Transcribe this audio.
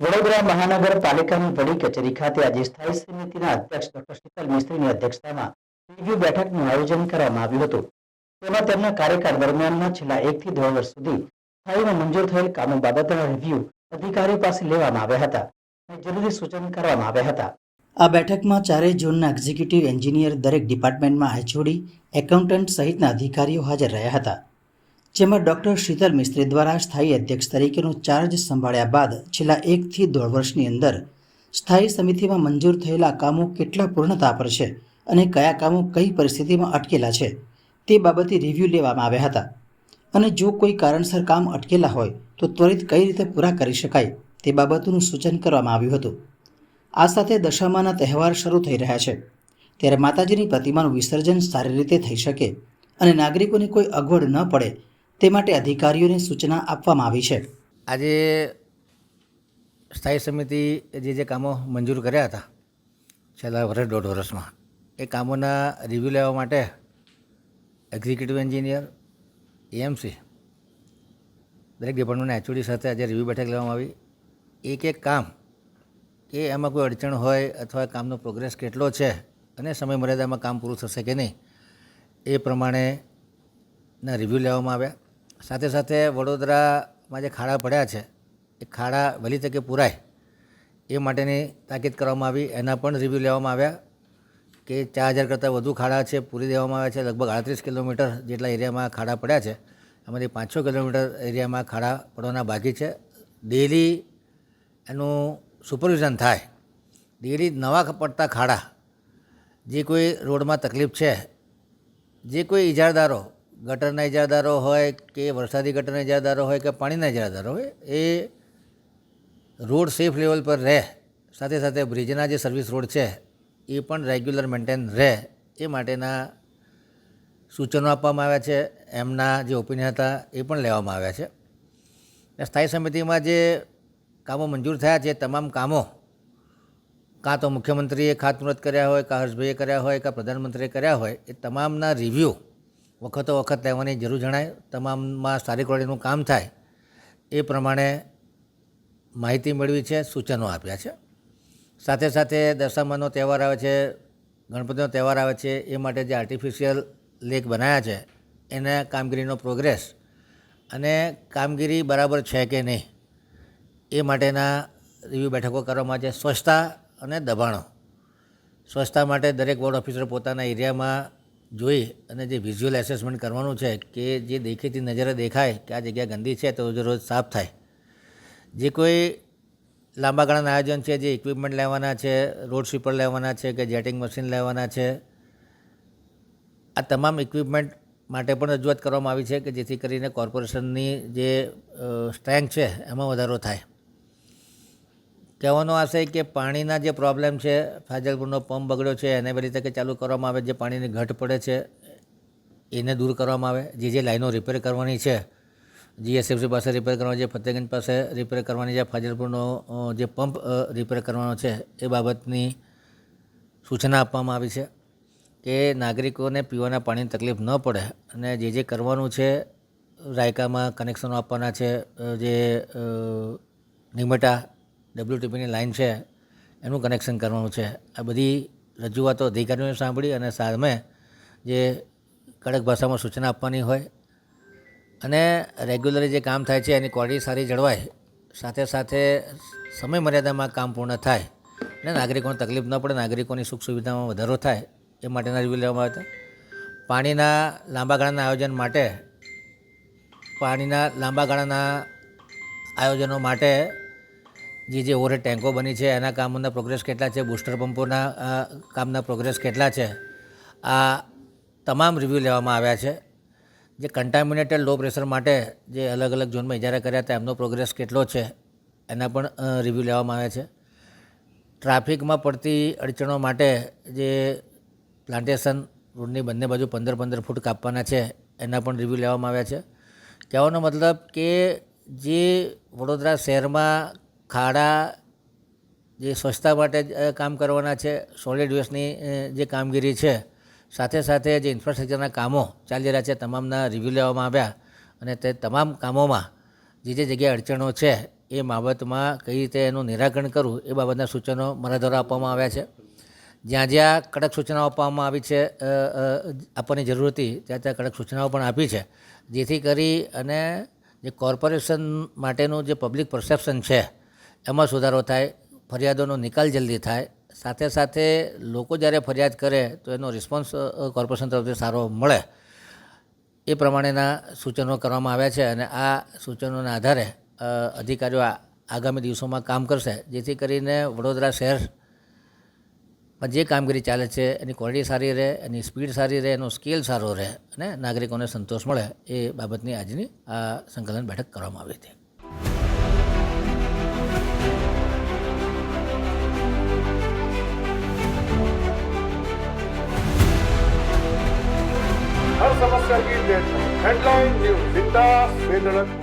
વડોદરા મહાનગરપાલિકાની વડી કચેરી ખાતે આજે સ્થાયી સમિતિના અધ્યક્ષ ડોક્ટર શીતલ મિસ્ત્રીની અધ્યક્ષતામાં રિવ્યુ બેઠકનું આયોજન કરવામાં આવ્યું હતું. તેમાં તેમના કાર્યકાળ દરમિયાનના છેલ્લા એકથી દોઢ વર્ષ સુધી સ્થાયીમાં મંજૂર થયેલ કામો બાબતના રિવ્યુ અધિકારીઓ પાસે લેવામાં આવ્યા હતા અને જરૂરી સૂચન કરવામાં આવ્યા હતા. આ બેઠકમાં ચારેય ઝોનના એક્ઝિક્યુટિવ એન્જિનિયર દરેક ડિપાર્ટમેન્ટમાં એચઓડી એકાઉન્ટન્ટ સહિતના અધિકારીઓ હાજર રહ્યા હતા. જેમાં ડૉક્ટર શીતલ મિસ્ત્રી દ્વારા સ્થાયી અધ્યક્ષ તરીકેનો ચાર્જ સંભાળ્યા બાદ છેલ્લા એકથી દોઢ વર્ષની અંદર સ્થાયી સમિતિમાં મંજૂર થયેલા કામો કેટલા પૂર્ણતા પર છે અને કયા કામો કઈ પરિસ્થિતિમાં અટકેલા છે તે બાબતે રિવ્યૂ લેવામાં આવ્યા હતા. અને જો કોઈ કારણસર કામ અટકેલા હોય તો ત્વરિત કઈ રીતે પૂરા કરી શકાય તે બાબતોનું સૂચન કરવામાં આવ્યું હતું. આ સાથે દશામાના તહેવાર શરૂ થઈ રહ્યા છે. ત્યારે માતાજીની પ્રતિમાનું વિસર્જન સારી રીતે થઈ શકે અને નાગરિકોને કોઈ અગવડ ન પડે તે માટે અધિકારીઓને સૂચના આપવામાં આવી છે. આજે સ્થાયી સમિતિ જે જે કામો મંજૂર કર્યા હતા, છેલ્લા વર્ષ દોઢ વર્ષમાં એ કામોના રિવ્યૂ લેવા માટે એક્ઝિક્યુટિવ એન્જિનિયર એએમસી દરેક ડિપાર્ટમેન્ટના એચઓડી સાથે આજે રિવ્યૂ બેઠક લેવામાં આવી. એક એક કામ, કે એમાં કોઈ અડચણ હોય અથવા કામનો પ્રોગ્રેસ કેટલો છે અને સમય મર્યાદામાં કામ પૂરું થશે કે નહીં, એ પ્રમાણેના રિવ્યૂ લેવામાં આવ્યા. સાથે સાથે વડોદરામાં જે ખાડા પડ્યા છે, એ ખાડા વહેલી તકે પૂરાય. એ માટેની તાકીદ કરવામાં આવી. એના પણ રિવ્યૂ લેવામાં આવ્યા કે ચાર હજાર કરતાં વધુ ખાડા છે પૂરી દેવામાં આવ્યા છે. લગભગ આડત્રીસ કિલોમીટર જેટલા એરિયામાં ખાડા પડ્યા છે. એમાંથી પાંચ છ કિલોમીટર એરિયામાં ખાડા પડવાના બાકી છે. ડેલી એનું સુપરવિઝન થાય. ડેલી નવા પડતા ખાડા, જે કોઈ રોડમાં તકલીફ છે, જે કોઈ ઇજારદારો ગટરના ઇજારદારો હોય કે વરસાદી ગટરના ઇજારદારો હોય કે પાણીના ઇજારદારો હોય, એ રોડ સેફ લેવલ પર રહે, સાથે સાથે બ્રિજના જે સર્વિસ રોડ છે, એ પણ રેગ્યુલર મેન્ટેન રહે, એ માટેના સૂચનો આપવામાં આવ્યા છે, એમના જે ઓપિનિયન હતા, એ પણ લેવામાં આવ્યા છે. સ્થાયી સમિતિમાં જે કામો મંજૂર થયા છે તમામ કામો કાં તો મુખ્યમંત્રીએ ખાતમુહૂર્ત કર્યા હોય, કાં હર્ષભાઈએ કર્યા હોય, કાં પ્રધાનમંત્રીએ કર્યા હોય, એ તમામના રિવ્યૂ વખતો વખત લેવાની જરૂર જણાય. તમામમાં સારી ક્વોલિટીનું કામ થાય એ પ્રમાણે માહિતી મેળવી છે, સૂચનો આપ્યા છે. સાથે સાથે દશામાનો તહેવાર આવે છે, ગણપતિનો તહેવાર આવે છે, એ માટે જે આર્ટિફિશિયલ લેક બનાવ્યા છે, એના કામગીરીનો પ્રોગ્રેસ અને કામગીરી બરાબર છે કે નહીં, એ માટેના રિવ્યૂ બેઠકો કરવામાં છે. સ્વચ્છતા અને દબાણો. સ્વચ્છતા માટે દરેક વોર્ડ ઓફિસર પોતાના એરિયામાં જોઈ અને જે વિઝ્યુઅલ એસેસમેન્ટ કરવાનું છે કે જે દેખીતી નજરે દેખાય કે આ જગ્યા ગંદી છે, તો રોજ સાફ થાય. જે કોઈ લાંબા ગાળાના આયોજન છે, જે ઇક્વિપમેન્ટ લેવાના છે રોડ સ્વીપર લેવાના છે કે જેટિંગ મશીન લેવાના છે, આ તમામ ઇક્વિપમેન્ટ માટે પણ રજૂઆત કરવામાં આવી છે કે જેથી કરીને કોર્પોરેશનની જે સ્ટ્રેન્થ છે, એમાં વધારો થાય. કહેવાનો આશય કે પાણીના જે પ્રોબ્લેમ છે, ફાજલપુરનો પંપ બગડ્યો છે, એને બધી તકે ચાલુ કરવામાં આવે, જે પાણીની ઘટ પડે છે, એને દૂર કરવામાં આવે. જે જે લાઈનો રિપેર કરવાની છે જીએસએફસી પાસે રિપેર કરવાની છે ફતેગંજ પાસે રિપેર કરવાની છે, ફાજલપુરનો જે પંપ રિપેર કરવાનો છે, એ બાબતની સૂચના આપવામાં આવી છે કે નાગરિકોને પીવાના પાણીની તકલીફ ન પડે અને જે જે કરવાનું છે, રાયકામાં કનેક્શનો આપવાના છે જે નિમટા ડબ્લ્યુટીપીની લાઇન છે, એનું કનેક્શન કરવાનું છે. આ બધી રજૂઆતો અધિકારીઓને સાંભળી અને સામે જે કડક ભાષામાં સૂચના આપવાની હોય અને રેગ્યુલરી જે કામ થાય છે, એની ક્વોલિટી સારી જળવાય, સાથે સાથે સમય મર્યાદામાં કામ પૂર્ણ થાય અને નાગરિકોને તકલીફ ન પડે, નાગરિકોની સુખ સુવિધામાં વધારો થાય, એ માટેના રિવ્યુ લેવામાં આવ્યા હતા પાણીના લાંબા ગાળાના આયોજન માટે, પાણીના લાંબા ગાળાના આયોજનો માટે જે જે ઓવર ટેન્કો બની છે. એના કામોના પ્રોગ્રેસ કેટલા છે? બુસ્ટર પંપોના કામના પ્રોગ્રેસ કેટલા છે? આ તમામ રિવ્યૂ લેવામાં આવ્યા છે. જે કન્ટામિનેટેડ લો પ્રેશર માટે જે અલગ અલગ ઝોનમાં ઇજારા કર્યા હતા, એમનો પ્રોગ્રેસ કેટલો છે? એના પણ રિવ્યૂ લેવામાં આવ્યા છે. ટ્રાફિકમાં પડતી અડચણો માટે જે પ્લાન્ટેશન રોડની બંને બાજુ પંદર પંદર ફૂટ કાપવાના છે, એના પણ રિવ્યૂ લેવામાં આવ્યા છે. કહેવાનો મતલબ કે જે વડોદરા શહેરમાં ખાડા જે સ્વચ્છતા માટે કામ કરવાના છે સોલિડ વેસ્ટની જે કામગીરી છે, સાથે સાથે જે ઇન્ફ્રાસ્ટ્રક્ચરના કામો ચાલી રહ્યા છે, તમામના રિવ્યૂ લેવામાં આવ્યા અને તે તમામ કામોમાં જે જે જગ્યાએ અડચણો છે, એ બાબતમાં કઈ રીતે એનું નિરાકરણ કરવું, એ બાબતના સૂચનો મારા દ્વારા આપવામાં આવ્યા છે. જ્યાં જ્યાં કડક સૂચનાઓ આપવામાં આવી છે આપવાની જરૂર હતી, ત્યાં ત્યાં કડક સૂચનાઓ પણ આપી છે. જેથી કરી અને જે કોર્પોરેશન માટેનું જે પબ્લિક પરસેપ્શન છે એમાં સુધારો થાય, ફરિયાદોનો નિકાલ જલ્દી થાય. સાથે સાથે લોકો જ્યારે ફરિયાદ કરે તો એનો રિસ્પોન્સ કોર્પોરેશન તરફથી સારો મળે. એ પ્રમાણેના સૂચનો કરવામાં આવ્યા છે અને આ સૂચનોના આધારે અધિકારીઓ આગામી દિવસોમાં કામ કરશે, જેથી કરીને વડોદરા શહેરમાં જે કામગીરી ચાલે છે, એની ક્વોલિટી સારી રહે, એની સ્પીડ સારી રહે, એનો સ્કેલ સારો રહે અને નાગરિકોને સંતોષ મળે એ બાબતની આજની આ સંકલન બેઠક કરવામાં આવી હતી. हर समस्या की डेडलाइन हेडलाइन न्यूज बिंदास बेधड़क न्यूज